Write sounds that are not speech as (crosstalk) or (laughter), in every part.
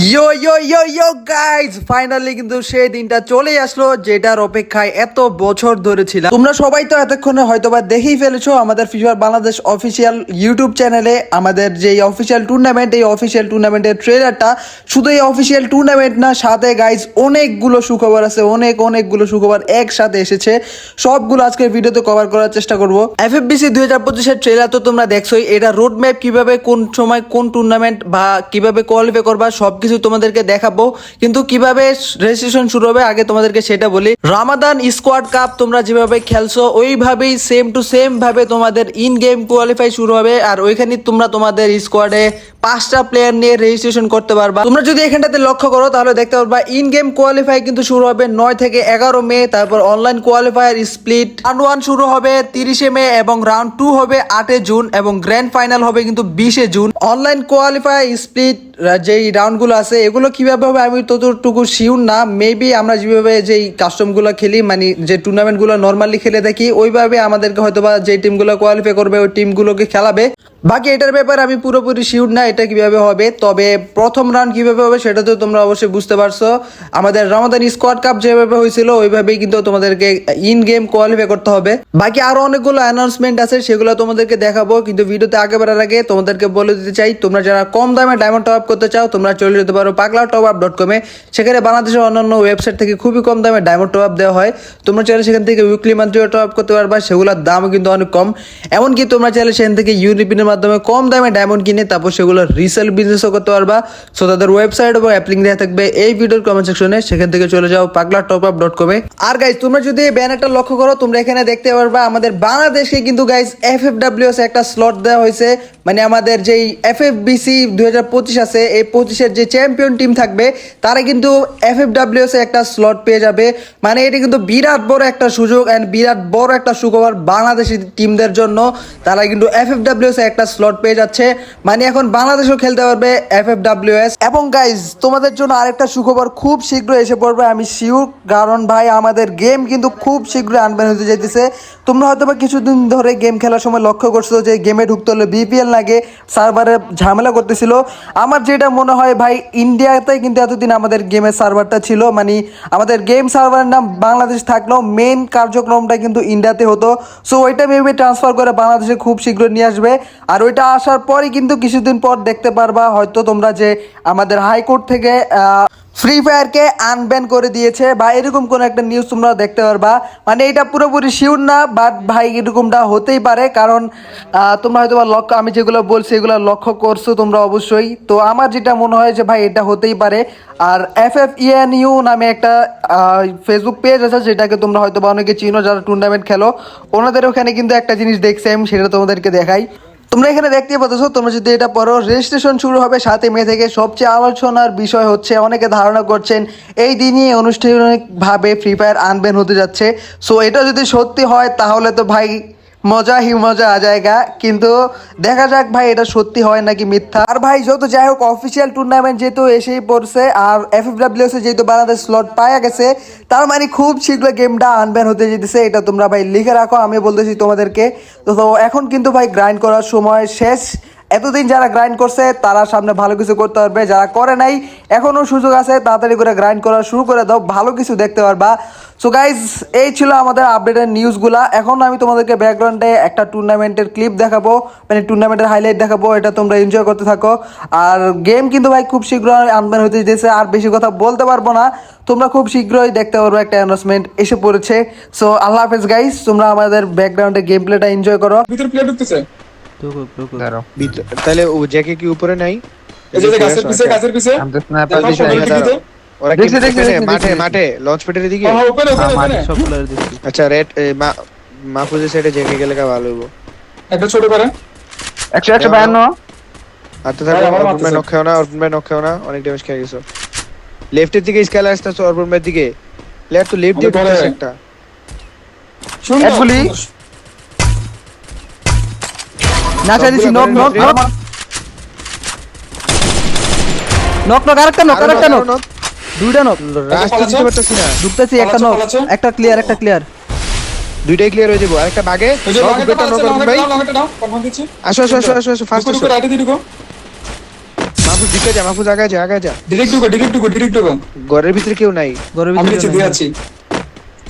ইয়ো ইয়ো ইয়ো ইয়ো guys finally কিন্তু সেই দিনটা চলে আসলো, যেটার অপেক্ষায় এত বছর ধরে ছিলাম। তোমরা সবাই তো এতক্ষণে হয়তোবা দেখেই ফেলেছো আমাদের ফিফার বাংলাদেশ অফিসিয়াল ইউটিউব চ্যানেলে আমাদের যে অফিসিয়াল টুর্নামেন্ট এই অফিসিয়াল টুর্নামেন্টের ট্রেলারটা শুধু এই অফিসিয়াল টুর্নামেন্ট না, সাথে গাইজ অনেকগুলো সুখবর আছে, অনেক, অনেকগুলো সুখবর একসাথে এসেছে। সবগুলো আজকের ভিডিওতে কভার করার চেষ্টা করব। এফএফবিসি দুই হাজার পঁচিশের ট্রেলার তো তোমরা দেখছোই, এটা রোড ম্যাপ কীভাবে, কোন সময় কোন টুর্নামেন্ট বা কীভাবে কোয়ালিফাই করবা সবকিছু তোমাদেরকে দেখাবো। কিন্তু কীভাবে রেজিস্ট্রেশন শুরু হবে, আগে তোমাদেরকে সেটা বলি। রামাদান স্কোয়াড কাপ তোমরা যেভাবে খেলছো, ওইভাবেই সেম টু সেম ভাবে তোমাদের ইন গেম কোয়ালিফাই শুরু হবে। আর ওইখানে তোমরা তোমাদের স্কোয়াডে পাঁচটা প্লেয়ার নিয়ে রেজিস্ট্রেশন করতে পারবা। তোমরা যদি এখানটাতে লক্ষ্য করো, তাহলে দেখতে পারবা ইন গেম কোয়ালিফাই কিন্তু শুরু হবে নয় থেকে এগারো মে, তারপর online qualifier split round one শুরু হবে তিরিশে মে এবং রাউন্ড টু হবে আটে জুন এবং গ্র্যান্ড ফাইনাল হবে কিন্তু বিশে জুন। অনলাইন কোয়ালিফায়ার স্প্লিট যেই রাউন্ডগুলো আছে, এগুলো কীভাবে হবে আমি ততটুকু শিওর না। মেবি আমরা যেভাবে যেই কাস্টমগুলো খেলি মানে যে টুর্নামেন্টগুলো নর্মালি খেলে থাকি, ওইভাবে আমাদেরকে হয়তো বা যে টিমগুলো কোয়ালিফাই করবে, ওই টিমগুলোকে খেলাবে। বাকি এটার ব্যাপারে আমি পুরোপুরি শিওর না এটা কীভাবে হবে, তবে প্রথম রাউন্ড কীভাবে হবে সেটা তো তোমরা অবশ্যই বুঝতে পারছ। আমাদের রমাদান স্কোয়াড কাপ যেভাবে হয়েছিল, ওইভাবেই কিন্তু তোমাদেরকে ইন গেম কোয়ালিফাই করতে হবে। বাকি আরও অনেকগুলো অ্যানাউন্সমেন্ট আছে, সেগুলো তোমাদেরকে দেখাবো, কিন্তু ভিডিওতে আগে বাড়ার আগে তোমাদেরকে বলে দিতে চাই, তোমরা যারা কম দামে ডায়মন্ড টপ আপ করতে চাও, তোমরা চলে যেতে পারো পাগলা টপ আপ ডট কমে সেখানে বাংলাদেশের অন্যান্য ওয়েবসাইট থেকে খুবই কম দামে ডায়মন্ড টপ আপ দেওয়া হয়। তোমরা চাইলে সেখান থেকে উইকলি মান্থলিও টপ আপ করতে পারবা, সেগুলোর দামও কিন্তু অনেক কম। এমনকি তোমরা চাইলে সেখান থেকে ইউনিপিনের মাধ্যমে কম দামে ডায়মন্ড কিনে তারপর সেগুলো রিসেল বিজনেসও করতে পারবা। সো তাদের ওয়েবসাইট এবং অ্যাপ লিঙ্ক দেওয়া থাকবে এই ভিডিওর কমেন্ট সেকশনে সেখান থেকে চলে যাও পাগলা টপ আপ ডট কমে আর গাইজ তোমরা যদি এই ব্যানারটা লক্ষ্য করো, তোমরা এখানে দেখতে পারবা আমাদের বাংলাদেশকে কিন্তু গাইজ এফ এফ ডাব্লিউএস একটা স্লট দেওয়া হয়েছে। মানে আমাদের যেই এফ এফ বিসি দুই হাজার পঁচিশ আছে, এই পঁচিশের যে চ্যাম্পিয়ন টিম থাকবে, তারা কিন্তু এফ এফ ডাব্লিউএস একটা স্লট পেয়ে যাবে। মানে এটা কিন্তু বিরাট বড় একটা সুযোগ অ্যান্ড বিরাট বড় একটা সুখবর বাংলাদেশি টিমদের জন্য। তারা কিন্তু এফ এফ ডাব্লিউএস একটা স্লট পেয়ে যাচ্ছে। মানে এখন বাংলাদেশও খেলতে পারবে এফ এফ ডাব্লিউএস এবং গাইজ তোমাদের জন্য আরেকটা সুখবর খুব শীঘ্র এসে পড়বে, আমি শিওর কারণ ভাই, আমাদের গেম কিন্তু খুব শীঘ্রই আনবেন হতে যেতেছে তোমরা হয়তো বা কিছুদিন ধরে গেম খেলার সময় লক্ষ্য করছ যে গেমে ঢুকতে হলে বিপিএল লাগে সার্ভারে ঝামেলা করতেছিল। আমার যেটা মনে হয় ভাই ইন্ডিয়াতে কিন্তু এতদিন আমাদের গেমের সার্ভারটা ছিল। মানে আমাদের গেম সার্ভারের নাম বাংলাদেশ থাকলেও মেন কার্যক্রমটা কিন্তু ইন্ডিয়াতে হতো। সো ওইটা মেবি ট্রান্সফার করে বাংলাদেশে খুব শীঘ্র নিয়ে আসবে। আর ওইটা আসার পরই কিন্তু কিছুদিন পর দেখতে পারবা হয়তো তোমরা যে আমাদের হাইকোর্ট থেকে ফ্রি ফায়ারকে আনব্যান করে দিয়েছে বা এরকম কোনো একটা নিউজ তোমরা দেখতে পারবা। মানে এটা পুরোপুরি শিওর না বাট ভাই এরকমটা হতেই পারে কারণ তোমরা হয়তো বা লক্ষ্য আমি যেগুলো বলছি এগুলো লক্ষ্য করছ তোমরা অবশ্যই। তো আমার যেটা মনে হয় যে ভাই এটা হতেই পারে। আর এফ এফ ইএন ইউ নামে একটা ফেসবুক পেজ আছে যেটাকে তোমরা হয়তো বা অনেকে চিনো যারা টুর্নামেন্ট খেলো। ওনাদের ওখানে কিন্তু একটা জিনিস দেখছি আমি, সেটা তোমাদেরকে দেখাই। তোমরা এখানে দেখতে পাচ্ছ, তোমরা যদি এটা পড়ো রেজিস্ট্রেশন শুরু হবে সাতই মে থেকে। সবচেয়ে আলোচনার বিষয় হচ্ছে, অনেকে ধারণা করছেন এই দিনই অনুষ্ঠানিকভাবে ফ্রি ফায়ার আনবেন হতে যাচ্ছে। সো এটা যদি সত্যি হয়, তাহলে তো ভাই মজা হি মজা জায়গা, কিন্তু দেখা যাক ভাই এটা সত্যি হয় নাকি মিথ্যা। আর ভাই যত যাই হোক অফিসিয়াল টুর্নামেন্ট যেহেতু এসেই পড়ছে, আর এফ যেহেতু বাংলাদেশ স্লট পাওয়া গেছে, তার মানে খুব শীঘ্র গেমটা আনব্যান হতে যেতেছে, এটা তোমরা ভাই লিখে রাখো, আমি বলতেছি তোমাদেরকে। তো এখন কিন্তু ভাই গ্রাইন্ড করার সময় শেষ এতদিন যারা গ্রাইন্ড করছে, তারা সামনে ভালো কিছু করতে পারবে। যারা করে নাই এখনও সুযোগ আছে, তাড়াতাড়ি করে গ্রাইন্ড করা শুরু করে দাও, ভালো কিছু দেখতে পারবা। সো গাইজ এই ছিল আমাদের আপডেটের নিউজগুলা এখন আমি তোমাদেরকে ব্যাকগ্রাউন্ডে একটা টুর্নামেন্টের ক্লিপ দেখাবো মানে টুর্নামেন্টের হাইলাইট দেখাবো, এটা তোমরা এনজয় করতে থাকো। আর গেম কিন্তু ভাই খুব শীঘ্র আনবেন হতে যেতেছে, আর বেশি কথা বলতে পারব না। তোমরা খুব শীঘ্রই দেখতে পারব একটা অ্যানাউন্সমেন্ট এসে পড়েছে। সো আল্লাহ হাফেজ গাইজ তোমরা আমাদের ব্যাকগ্রাউন্ডে গেম প্লেটা এনজয় করো। ভিতরে প্লেয়ার ঢুকতেছে। দাঁড়াও। তাহলে ও জ্যাকে কি উপরে নাই? এই যে গাছের পিছে গাছের পিছে। আমি তো দিছি। সবাই দিকে। ওরা কি দেখছি, দেখছি, ওখানে দেখছি, মাঠে মাঠে লঞ্চ প্যাডের দিকে? হ্যাঁ ওপেন ওপেন আমার ওপেন সবগুলোর আচ্ছা রেড মাহফুজের সাইডে জ্যাকে গেলে কা ভালো হইব। একটা ছোট করে। একশো একশো বায়ান্ন। থাকো অর্পণ ভাই নক খেও না অর্পণ ভাই নক খেও না অনেক ড্যামেজ খেয়ে গেছো। লেফটের দিকে স্কেল আসতেছে অর্পণ ভাইয়ের দিকে। প্লেয়ার তো লেফট দিয়ে ঢুকতেছে একটা। শুন গুলি। নাচা দিছি knock knock knock knock knock আরেকটা নক আরেকটা নক দুইটা নক রাস্তা পালাচ্ছে? পারতেছি না। ঢুকতেছি একটা নক একটা ক্লিয়ার একটা ক্লিয়ার দুইটাই ক্লিয়ার হয়ে যাব। আরেকটা বাগে ভাই আসো আসো আসো আসো আসো ফার্স্ট আসো। মাহফুজ দিকে যা মাহফুজ আগে যা আগে যা। ডিরেক্ট ঢুকো ডিরেক্ট ঢুকো ডিরেক্ট ঢুকো ঘরের ভিতরে কেউ নাই। ঘরের আমি ভিতরে নিচে দিয়ে আছি।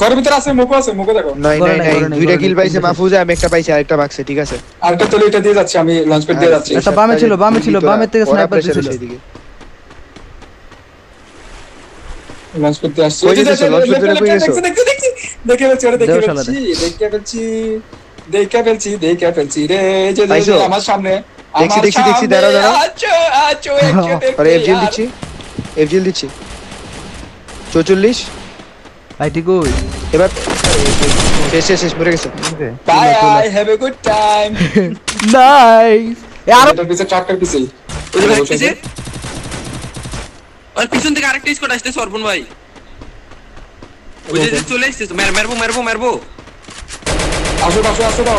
ঘরের ভিতরে আছে মুখো আছে মুখো দেখো। নাই নাই নাই, দুইটা কিল পাইছে মাহফুজ আমি একটা পাইছি আরেকটা বাক্সে ঠিক আছে? আরেকটা এটা দিয়ে যাচ্ছি আমি লঞ্চ দিয়ে যাচ্ছি। একটা বামে ছিল, বামে ছিল, বামের থেকে sniper pressure লঞ্চ আসছি। যে, গেছো? দেখে ফেলছি ওরে দেখে ফেলছি দেখে। ফেলছি দেখে ফেলছি দেখে ফেলছি রে যে, আমার সামনে দেখছি, দেখছি, দেখছি, সামনে, দাঁড়াও, দাঁড়াও। আছো, আছো, (laughs) আরে এফজিএল দিচ্ছি এফজিএল দিচ্ছি। চৌচল্লিশ। আইটি কই? এবার শেষ শেষ শেষ মরে গেছে Bye, I have a good time. Nice এ আর পিছে ট্রাক্টর পিছে আর পিছন থেকে আরেকটা স্কোয়াড আসতেছে অর্পণ ভাই ওই যে চলে আসতেছে মের মেরবো মেরবো মেরবো আসো আসো আসো দাও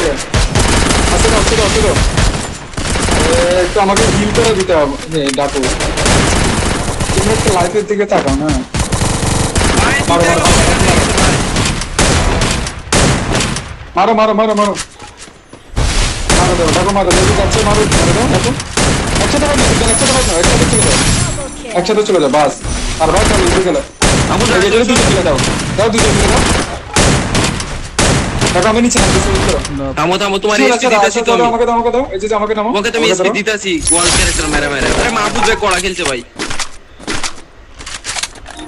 আসো আসো আসো দাও একটু আমাকে হিল করে দিতে হবে এ, ডাকো তুমি একটু লাইফের দিকে তাকাও না ভাই। মারো মারো মারো মারো। মারো দাও ডাকো মারো দেখো যাচ্ছে মারো মারো দাও ডাকো একসাথে ভাগ না একসাথে ভাগ না একসাথে চলে যাও। একসাথে চলে যাও বাস। আর ভাই চলো এদিকে গেলে। আমু এই যে, এই যে, দুটো মিলে দাও। দাও দুটো মিলে দাও। দেখো আমি নিচে নামতেছি থামো থামো তোমার এসপি আছে, তো আমাকে দাও আমাকে দাও। এই যে যে, আমাকে নামো। ওকে তুমি এসপি দাও। দিতেছি ক্যারেক্টার মেরে মেরে। আরে মাহবুব ভাই কড়া খেলছে ভাই।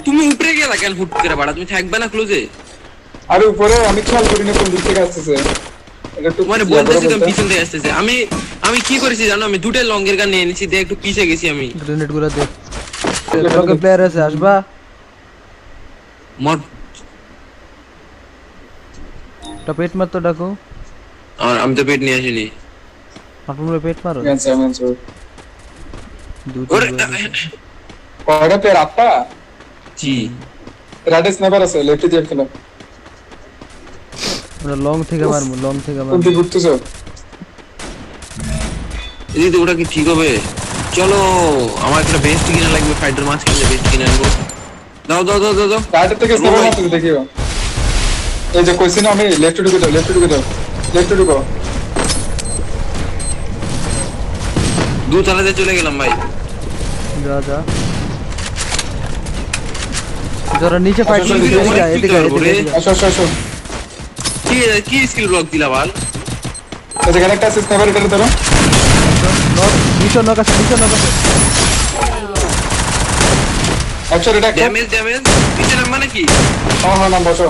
তুমি উপরে গেলা কেন হুট করে বাড়া। তুমি থাকবে না ক্লোজে আরে উপরে আমি খেয়াল করিনি কোন দিক থেকে আসতেছে। মানে করে বলতেছি তুমি পিছন থেকে আসতেছে। আমি আমি কি করেছি জানো? আমি দুটো লঙ্গের গান নিয়ে এনেছি দিয়ে একটু পিছে গেছি আমি। গ্রেনেডগুলো দে। লোকে প্লেয়ার আছে আসবা। মর একটা পেট মার তো ডাকো। আমার আমি তো পেট নিয়ে আসিনি। আপনার পেট মারো? কয়টা পেয়ার আটটা? জি। রাডে স্নাইপার আছে লেফটে দিয়ে খেলা। আমরা লং থেকে মারবো লং থেকে কোন মারবো দিক ঘুরতেছো দিদি ওটা কি ঠিক হবে? চলো আমার একটা বেস্ট কিনা লাগবে ফাইটার মাছ কিনলে বেস্ট কিনে আনব। দাও দাও দাও দাও দাও। রাডের থেকে স্নাইপার মারতেছে দেখিও। এই যে কইছি না আমি লেফটে ঢুকে দাও লেফটে ঢুকে দাও লেফটে ঢুকো। দু তালাতে চলে গেলাম ভাই। যা যা। যারা নিচে ফাইট আচ্ছা, করছে আচ্ছা, এদিকে এদিকে এদিকে। আসো আসো আসো। কি কি স্কিল ব্লক দিলা বাল? এই যে একটা স্নাইপার এটা ধরো। নক নক আছে নিচে নক আছে। একশো এটা ড্যামেজ ড্যামেজ নিচে নাম মানে কি? হ্যাঁ হ্যাঁ নাম বসো।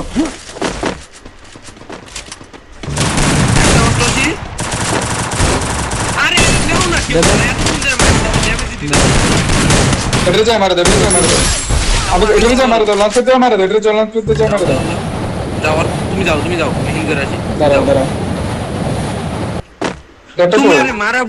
আরে নেও না কেউ Damage? এত সুন্দর ড্যামেজ দিতে দাও। এটা যায় মারে দাও এটা যায় মারে দাও আমি এটা যায় মারে দাও লাঞ্চ দিয়ে মারে দাও এটা যায় লাঞ্চ দিয়ে যায় মারে দাও যাও আর তুমি যাও তুমি যাও হিল করে আছি দাঁড়াও দাঁড়াও এটা তুমি তো আরে মারা